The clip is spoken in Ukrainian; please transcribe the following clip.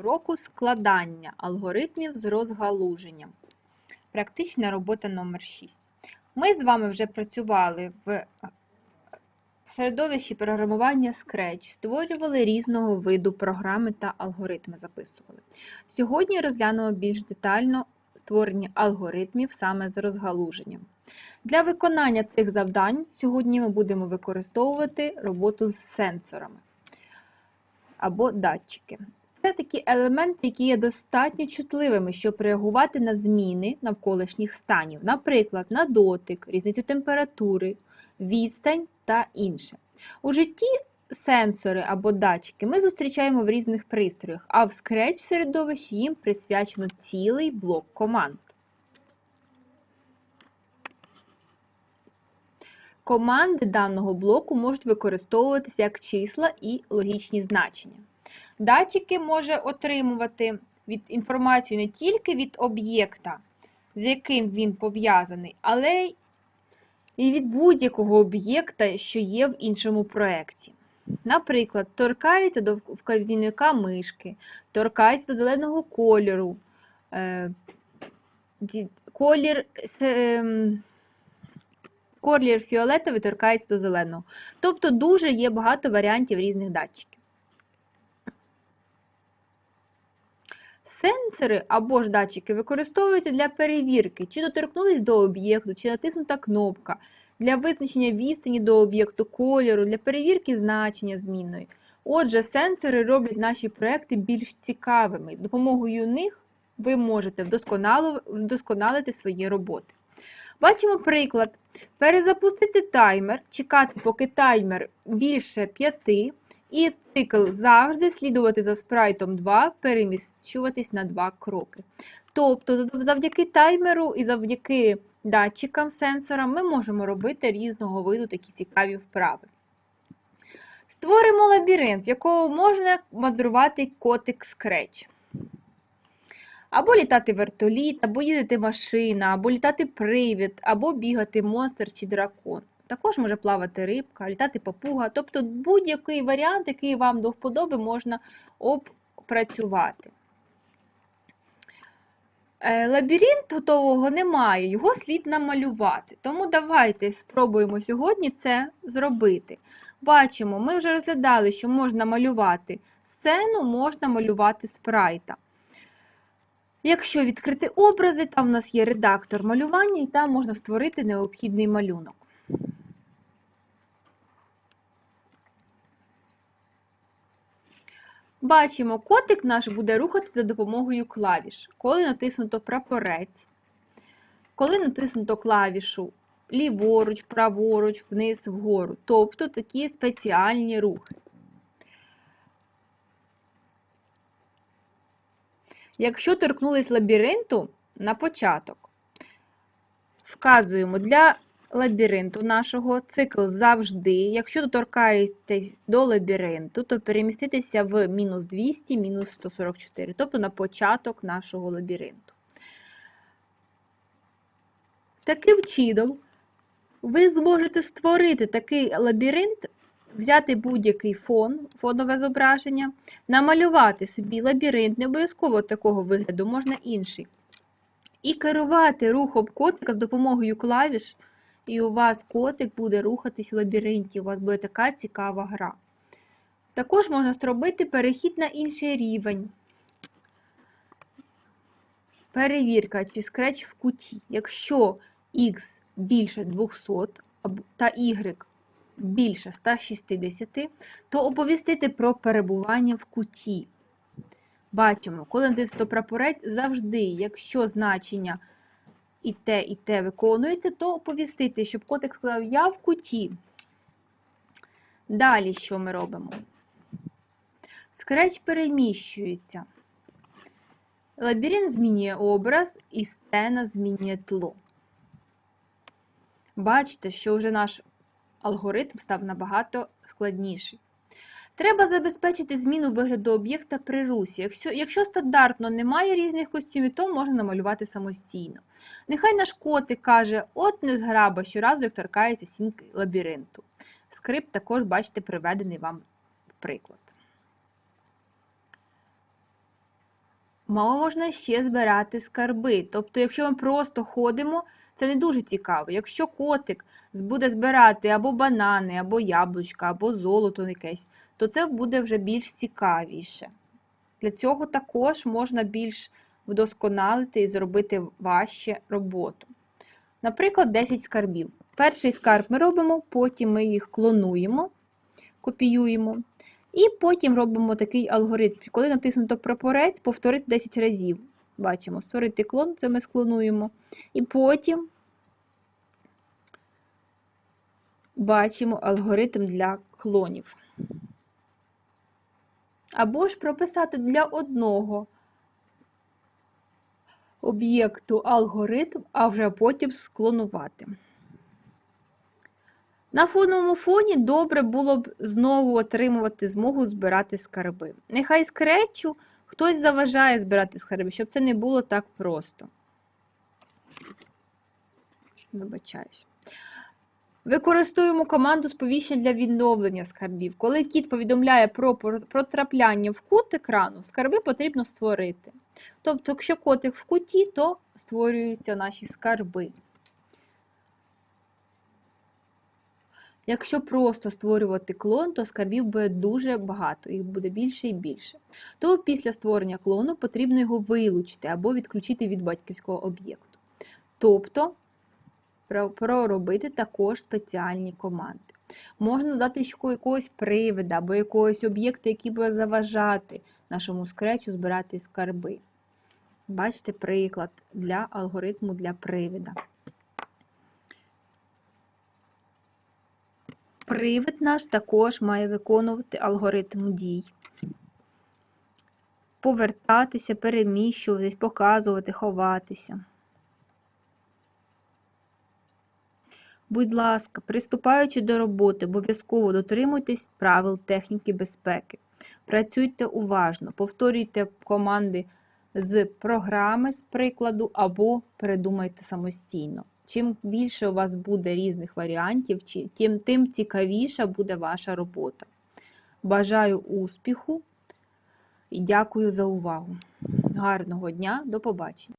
уроку складання алгоритмів з розгалуженням. Практична робота номер 6. Ми з вами вже працювали в середовищі програмування Scratch, створювали різного виду програми та алгоритми записували. Сьогодні розглянемо більш детально створення алгоритмів саме з розгалуженням. Для виконання цих завдань сьогодні ми будемо використовувати роботу з сенсорами або датчики. Це такі елементи, які є достатньо чутливими, щоб реагувати на зміни навколишніх станів, наприклад, на дотик, різницю температури, відстань та інше. У житті сенсори або датчики ми зустрічаємо в різних пристроях, а в Scratch середовищі їм присвячено цілий блок команд. Команди даного блоку можуть використовуватися як числа і логічні значення. Датчики може отримувати від інформацію не тільки від об'єкта, з яким він пов'язаний, але і від будь-якого об'єкта, що є в іншому проєкті. Наприклад, торкається до вказівника мишки, торкається до зеленого кольору, е, колір, ем, колір фіолетовий торкається до зеленого. Тобто дуже є багато варіантів різних датчиків. Сенсори або ж датчики використовуються для перевірки, чи доторкнулись до об'єкту, чи натиснута кнопка, для визначення відстані до об'єкту кольору, для перевірки значення змінної. Отже, сенсори роблять наші проекти більш цікавими. Допомогою них ви можете вдосконалити свої роботи. Бачимо приклад. Перезапустити таймер, чекати, поки таймер більше 5, і цикл завжди слідувати за спрайтом 2, переміщуватись на 2 кроки. Тобто, завдяки таймеру і завдяки датчикам, сенсорам ми можемо робити різного виду такі цікаві вправи. Створимо лабіринт, в якому можна мандрувати котик Scratch. Або літати вертоліт, або їздити машина, або літати привід, або бігати монстр чи дракон. Також може плавати рибка, літати папуга, тобто будь-який варіант, який вам до вподоби, можна опрацювати. Е, лабіринт готового немає, його слід намалювати. Тому давайте спробуємо сьогодні це зробити. Бачимо, ми вже розглядали, що можна малювати сцену, можна малювати спрайта. Якщо відкрити образи, там у нас є редактор малювання, і там можна створити необхідний малюнок. Бачимо, котик наш буде рухатися за допомогою клавіш. Коли натиснуто прапорець, коли натиснуто клавішу ліворуч, праворуч, вниз, вгору. Тобто такі спеціальні рухи. Якщо торкнулись лабіринту на початок, вказуємо для лабіринту нашого цикл завжди. Якщо доторкаєтесь до лабіринту, то переміститися в мінус 200, мінус 144, тобто на початок нашого лабіринту. Таким чином, ви зможете створити такий лабіринт, взяти будь-який фон, фонове зображення, намалювати собі лабіринт, не обов'язково такого вигляду, можна інший. І керувати рухом котика з допомогою клавіш і у вас котик буде рухатись в лабіринті, у вас буде така цікава гра. Також можна зробити перехід на інший рівень. Перевірка, чи скреч в куті. Якщо X більше 200 та Y більше 160, то оповістити про перебування в куті. Бачимо, коли прапорець, завжди, якщо значення і те, і те виконується, то оповістити, щоб котик сказав Я в куті. Далі що ми робимо? Скреч переміщується. Лабіринт змінює образ і сцена змінює тло. Бачите, що вже наш алгоритм став набагато складніший. Треба забезпечити зміну вигляду об'єкта при русі. Якщо якщо стандартно немає різних костюмів, то можна намалювати самостійно. Нехай наш котик каже, от не зграба, щоразу як торкається стінки лабіринту. Скрипт також, бачите, приведений вам приклад. Можна ще збирати скарби. Тобто, якщо ми просто ходимо, це не дуже цікаво. Якщо котик буде збирати або банани, або яблучка, або золото якесь, то це буде вже більш цікавіше. Для цього також можна більш вдосконалити і зробити важче роботу. Наприклад, 10 скарбів. Перший скарб ми робимо, потім ми їх клонуємо, копіюємо. І потім робимо такий алгоритм. Коли натиснуто прапорець, повторити 10 разів. Бачимо, створити клон, це ми склонуємо. І потім бачимо алгоритм для клонів. Або ж прописати для одного об'єкту алгоритм, а вже потім склонувати. На фоновому фоні добре було б знову отримувати змогу збирати скарби. Нехай скречу, хтось заважає збирати скарби, щоб це не було так просто. Вибачаюсь. Використовуємо команду сповіщення для відновлення скарбів. Коли кіт повідомляє про потрапляння в кут екрану, скарби потрібно створити. Тобто, якщо котик в куті, то створюються наші скарби. Якщо просто створювати клон, то скарбів буде дуже багато, їх буде більше і більше. То після створення клону потрібно його вилучити або відключити від батьківського об'єкту. Тобто проробити також спеціальні команди. Можна додати ще якогось привида або якогось об'єкта, який буде заважати нашому скречу збирати скарби. Бачите приклад для алгоритму для привида. Привид наш також має виконувати алгоритм дій. Повертатися, переміщуватись, показувати, ховатися. Будь ласка, приступаючи до роботи, обов'язково дотримуйтесь правил техніки безпеки. Працюйте уважно, повторюйте команди з програми, з прикладу, або передумайте самостійно. Чим більше у вас буде різних варіантів, тим, тим цікавіша буде ваша робота. Бажаю успіху і дякую за увагу. Гарного дня, до побачення!